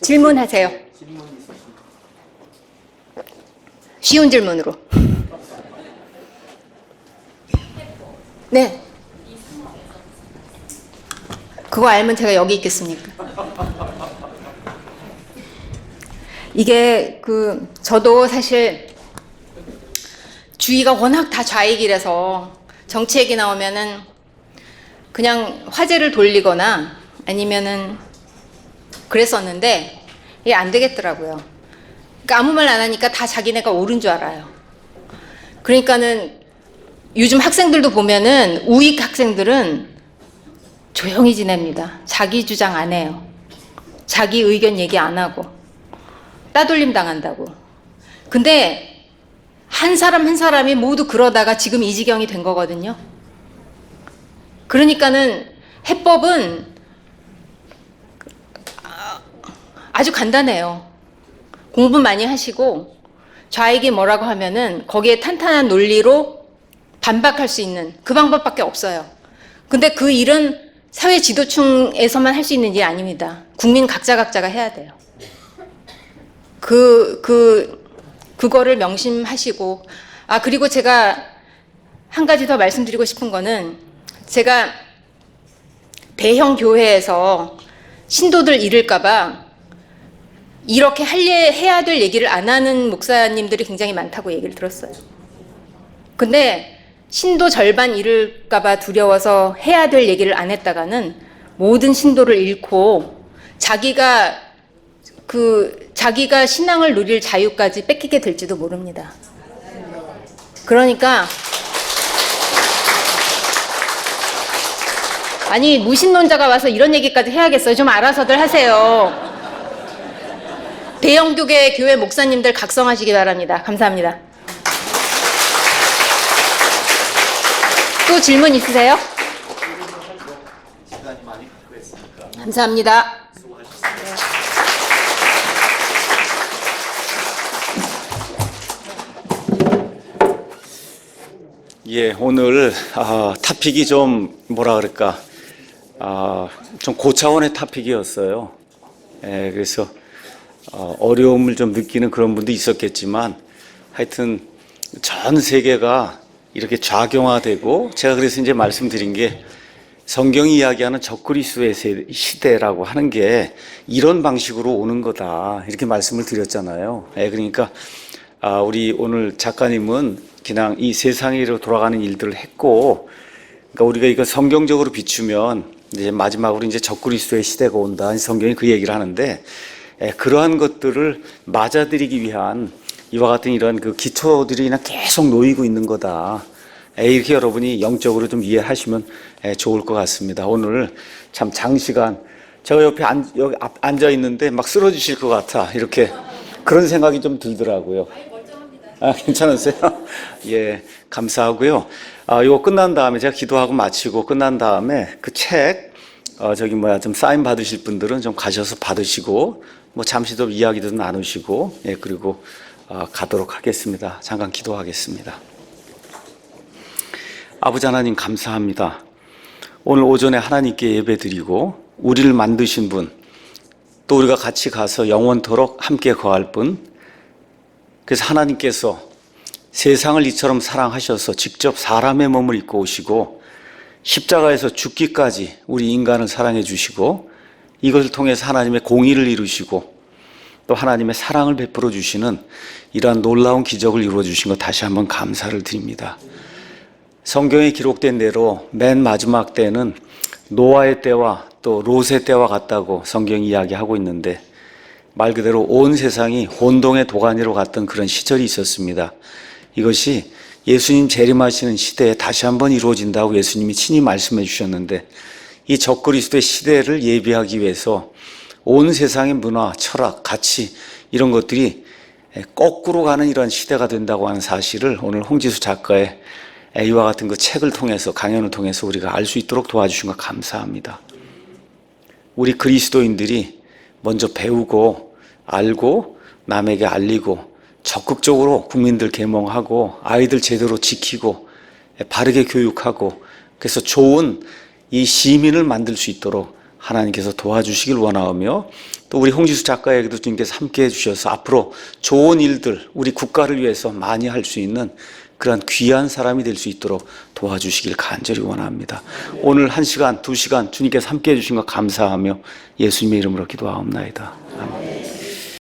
질문하세요. 쉬운 질문으로. 네. 그거 알면 제가 여기 있겠습니까? 이게 그 저도 사실 주의가 워낙 다 좌익이라서 정치 얘기 나오면은 그냥 화제를 돌리거나 아니면은 그랬었는데 이게 안 되겠더라고요. 그러니까 아무 말 안 하니까 다 자기네가 옳은 줄 알아요. 그러니까는 요즘 학생들도 보면은 우익 학생들은 조용히 지냅니다. 자기 주장 안 해요. 자기 의견 얘기 안 하고 따돌림 당한다고. 근데 한 사람 한 사람이 모두 그러다가 지금 이 지경이 된 거거든요. 그러니까는 해법은 아주 간단해요. 공부 많이 하시고 좌익이 뭐라고 하면은 거기에 탄탄한 논리로 반박할 수 있는 그 방법밖에 없어요. 근데 그 일은 사회 지도층에서만 할 수 있는 일이 아닙니다. 국민 각자 각자가 해야 돼요. 그, 그, 그거를 명심하시고, 아, 그리고 제가 한 가지 더 말씀드리고 싶은 거는 제가 대형 교회에서 신도들 잃을까봐 이렇게 할래 해야 될 얘기를 안 하는 목사님들이 굉장히 많다고 얘기를 들었어요. 근데 신도 절반 잃을까봐 두려워서 해야 될 얘기를 안 했다가는 모든 신도를 잃고 자기가 그 자기가 신앙을 누릴 자유까지 뺏기게 될지도 모릅니다. 그러니까 아니 무신론자가 와서 이런 얘기까지 해야겠어요. 좀 알아서들 하세요. 대형 교계 교회 목사님들 각성하시기 바랍니다. 감사합니다. 또 질문 있으세요? 감사합니다. 예, 오늘 아, 타픽이 좀 뭐라 그럴까 아, 좀 고차원의 타픽이었어요. 예, 그래서 어, 어려움을 좀 느끼는 그런 분도 있었겠지만 하여튼 전 세계가 이렇게 좌경화되고 제가 그래서 이제 말씀드린 게 성경이 이야기하는 적그리스도의 세- 시대라고 하는 게 이런 방식으로 오는 거다 이렇게 말씀을 드렸잖아요. 예, 그러니까 아, 우리 오늘 작가님은 그냥 이 세상으로 돌아가는 일들을 했고, 그러니까 우리가 이거 성경적으로 비추면 이제 마지막으로 이제 적그리스도의 시대가 온다. 성경이 그 얘기를 하는데 예, 그러한 것들을 맞아들이기 위한 이와 같은 이런 그 기초들이 그냥 계속 놓이고 있는 거다. 예, 이렇게 여러분이 영적으로 좀 이해하시면 예, 좋을 것 같습니다. 오늘 참 장시간 제가 옆에 앉, 여기 앞- 앉아 있는데 막 쓰러지실 것 같아. 이렇게 그런 생각이 좀 들더라고요. 아, 괜찮으세요? 예, 감사하고요. 아, 이거 끝난 다음에 제가 기도하고 마치고 끝난 다음에 그 책, 어, 저기 뭐야, 좀 사인 받으실 분들은 좀 가셔서 받으시고, 뭐 잠시 더 이야기도 나누시고, 예, 그리고 어, 가도록 하겠습니다. 잠깐 기도하겠습니다. 아버지 하나님 감사합니다. 오늘 오전에 하나님께 예배 드리고, 우리를 만드신 분, 또 우리가 같이 가서 영원토록 함께 거할 분, 그래서 하나님께서 세상을 이처럼 사랑하셔서 직접 사람의 몸을 입고 오시고 십자가에서 죽기까지 우리 인간을 사랑해 주시고 이것을 통해서 하나님의 공의를 이루시고 또 하나님의 사랑을 베풀어 주시는 이러한 놀라운 기적을 이루어 주신 것 다시 한번 감사를 드립니다. 성경에 기록된 대로 맨 마지막 때는 노아의 때와 또 롯의 때와 같다고 성경이 이야기하고 있는데 말 그대로 온 세상이 혼동의 도가니로 갔던 그런 시절이 있었습니다. 이것이 예수님 재림하시는 시대에 다시 한번 이루어진다고 예수님이 친히 말씀해 주셨는데 이 적그리스도의 시대를 예비하기 위해서 온 세상의 문화, 철학, 가치 이런 것들이 거꾸로 가는 이런 시대가 된다고 하는 사실을 오늘 홍지수 작가의 이와 같은 그 책을 통해서 강연을 통해서 우리가 알 수 있도록 도와주신 것 감사합니다. 우리 그리스도인들이 먼저 배우고 알고 남에게 알리고 적극적으로 국민들 계몽하고 아이들 제대로 지키고 바르게 교육하고 그래서 좋은 이 시민을 만들 수 있도록 하나님께서 도와주시길 원하며 또 우리 홍지수 작가에게도 주님께서 함께 해주셔서 앞으로 좋은 일들 우리 국가를 위해서 많이 할 수 있는 그런 귀한 사람이 될 수 있도록 도와주시길 간절히 원합니다. 오늘 한 시간, 두 시간 주님께서 함께 해주신 것 감사하며 예수님의 이름으로 기도하옵나이다. 아멘.